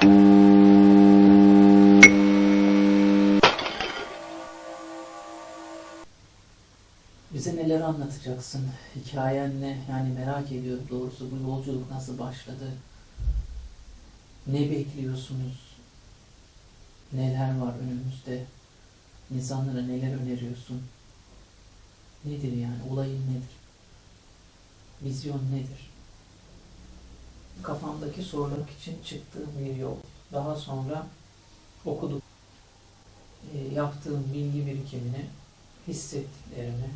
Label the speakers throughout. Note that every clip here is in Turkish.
Speaker 1: Bize neler anlatacaksın? Hikayen ne? Yani merak ediyorum doğrusu bu yolculuk nasıl başladı? Ne bekliyorsunuz? Neler var önümüzde? İnsanlara neler öneriyorsun? Nedir yani? Olayın nedir? Vizyon nedir? Kafamdaki sorular için çıktığım bir yol. Daha sonra okudum. E, yaptığım bilgi birikimini, hissettiklerimi,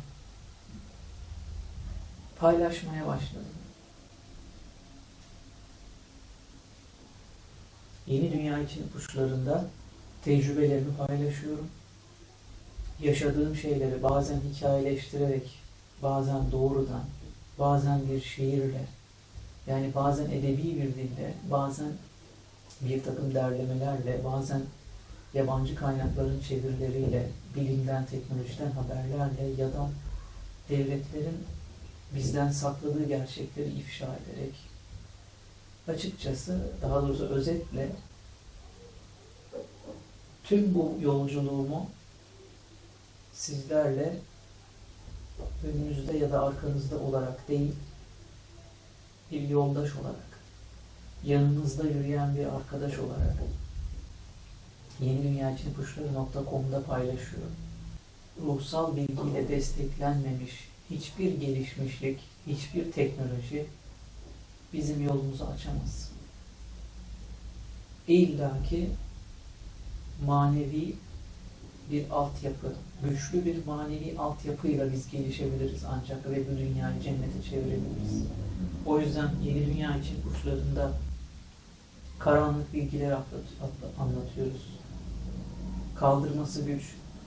Speaker 1: paylaşmaya başladım. Yeni Dünya için ipuçlarında tecrübelerimi paylaşıyorum. Yaşadığım şeyleri bazen hikayeleştirerek, bazen doğrudan, bazen bir şiirle, yani bazen edebi bir dille, bazen bir takım derlemelerle, bazen yabancı kaynakların çevirileriyle, bilimden, teknolojiden haberlerle ya da devletlerin bizden sakladığı gerçekleri ifşa ederek açıkçası daha doğrusu özetle tüm bu yolculuğumu sizlerle önünüzde ya da arkanızda olarak değil bir yoldaş olarak yanınızda yürüyen bir arkadaş olarak yeni dünya için ipuçları.com'da paylaşıyorum. Ruhsal bilgiyle desteklenmemiş hiçbir gelişmişlik, hiçbir teknoloji bizim yolumuzu açamaz. İlla ki manevi bir altyapı, güçlü bir manevi altyapıyla biz gelişebiliriz ancak ve bu dünyayı cennete çevirebiliriz. O yüzden yeni dünya için uçlarında karanlık bilgiler anlatıyoruz. Kaldırması güç,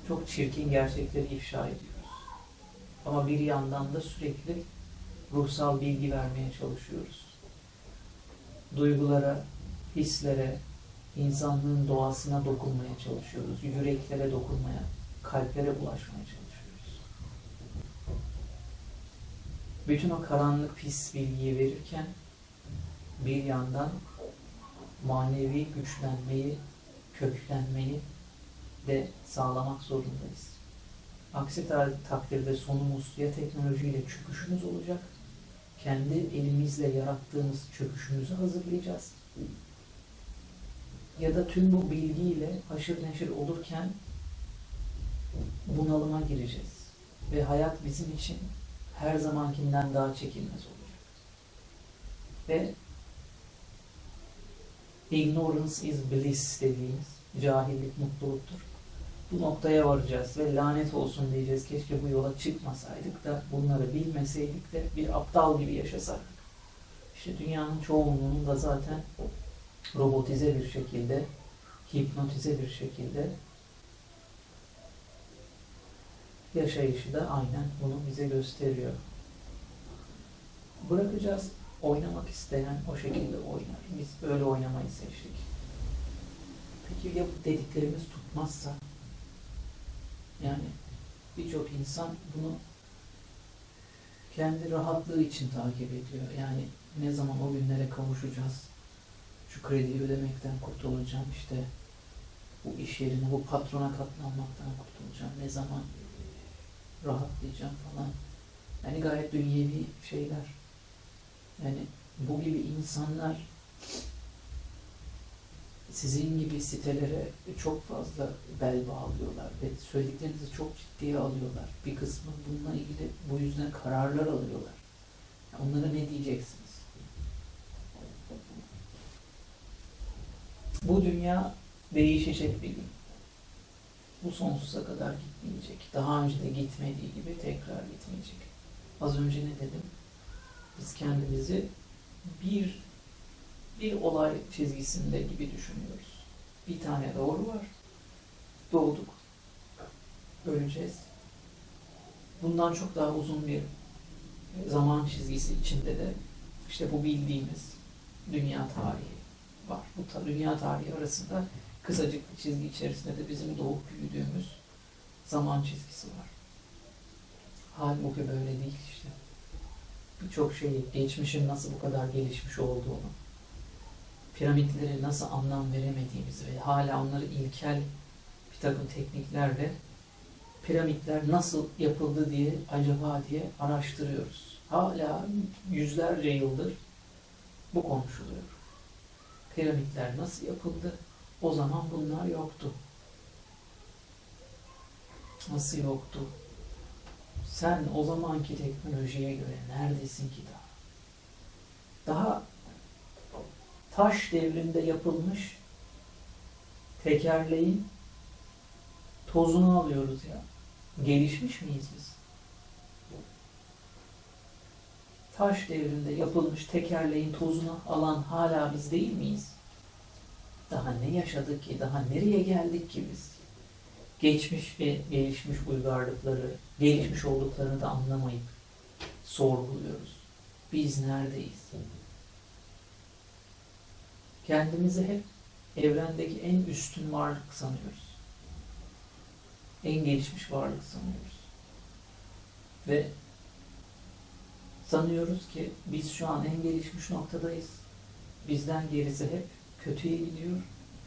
Speaker 1: çok çirkin gerçekleri ifşa ediyoruz. Ama bir yandan da sürekli ruhsal bilgi vermeye çalışıyoruz. Duygulara, hislere, insanlığın doğasına dokunmaya çalışıyoruz. Yüreklere dokunmaya, kalplere ulaşmaya çalışıyoruz. Bütün o karanlık pis bilgiyi verirken bir yandan manevi güçlenmeyi, köklenmeyi de sağlamak zorundayız. Aksi ta- takdirde sonumuz ya teknolojiyle çöküşümüz olacak, kendi elimizle yarattığımız çöküşümüzü hazırlayacağız. Ya da tüm bu bilgiyle haşır neşir olurken bunalıma gireceğiz. Ve hayat bizim için her zamankinden daha çekilmez olacak. Ve ignorance is bliss dediğimiz cahillik mutluluktur. Bu noktaya varacağız ve lanet olsun diyeceğiz. Keşke bu yola çıkmasaydık da bunları bilmeseydik de bir aptal gibi yaşasaydık. İşte dünyanın çoğunluğunun da zaten robotize bir şekilde, hipnotize bir şekilde yaşayışı da aynen bunu bize gösteriyor. Bırakacağız. Oynamak isteyen o şekilde oynar. Biz öyle oynamayı seçtik. Peki ya dediklerimiz tutmazsa? Yani birçok insan bunu kendi rahatlığı için takip ediyor. Yani ne zaman o günlere kavuşacağız? Şu krediyi ödemekten kurtulacağım işte. Bu iş yerine, bu patrona katlanmaktan kurtulacağım. Ne zaman rahatlayacağım falan. Yani gayet dünyevi şeyler. Yani bu gibi insanlar sizin gibi sitelere çok fazla bel bağlıyorlar ve söylediklerinizi çok ciddiye alıyorlar. Bir kısmı bununla ilgili bu yüzden kararlar alıyorlar. Onlara ne diyeceksiniz? Bu dünya değişecek bir gün. Bu sonsuza kadar gitmeyecek. Daha önce de gitmediği gibi tekrar gitmeyecek. Az önce ne dedim? Biz kendimizi bir bir olay çizgisinde gibi düşünüyoruz. Bir tane doğru var. Doğduk. Öleceğiz. Bundan çok daha uzun bir zaman çizgisi içinde de işte bu bildiğimiz dünya tarihi var. Bu ta- dünya tarihi arasında kısacık bir çizgi içerisinde de bizim doğup büyüdüğümüz zaman çizgisi var. Halbuki böyle değil işte. Birçok şeyi, geçmişin nasıl bu kadar gelişmiş olduğunu, piramitlere nasıl anlam veremediğimizi ve hala onları ilkel bir takım tekniklerle piramitler nasıl yapıldı diye acaba diye araştırıyoruz. Hala yüzlerce yıldır bu konuşuluyor. Piramitler nasıl yapıldı? O zaman bunlar yoktu. Nasıl yoktu? Sen o zamanki teknolojiye göre neredesin ki daha? Daha taş devrinde yapılmış tekerleğin tozunu alıyoruz ya. Gelişmiş miyiz biz? Taş devrinde yapılmış tekerleğin tozunu alan hala biz değil miyiz? Daha ne yaşadık ki? Daha nereye geldik ki biz? Geçmiş ve gelişmiş uygarlıkları, gelişmiş olduklarını da anlamayıp sorguluyoruz. Biz neredeyiz? Kendimizi hep evrendeki en üstün varlık sanıyoruz. En gelişmiş varlık sanıyoruz. Ve sanıyoruz ki biz şu an en gelişmiş noktadayız. Bizden gerisi hep kötüye gidiyor.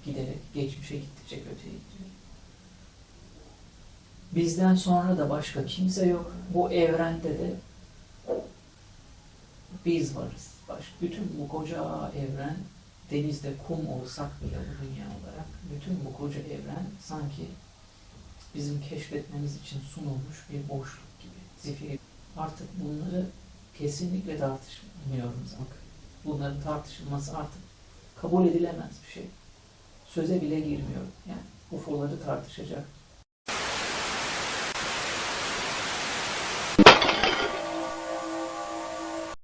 Speaker 1: Giderek geçmişe gittikçe kötüye gidiyor. Bizden sonra da başka kimse yok. Bu evrende de biz varız. Baş, bütün bu koca evren denizde kum olsak bile bu dünya olarak bütün bu koca evren sanki bizim keşfetmemiz için sunulmuş bir boşluk gibi. Zifiri. Artık bunları kesinlikle tartışmıyorum zaten. Bunların tartışılması artık kabul edilemez bir şey. Söze bile girmiyorum. Yani UFO'ları tartışacak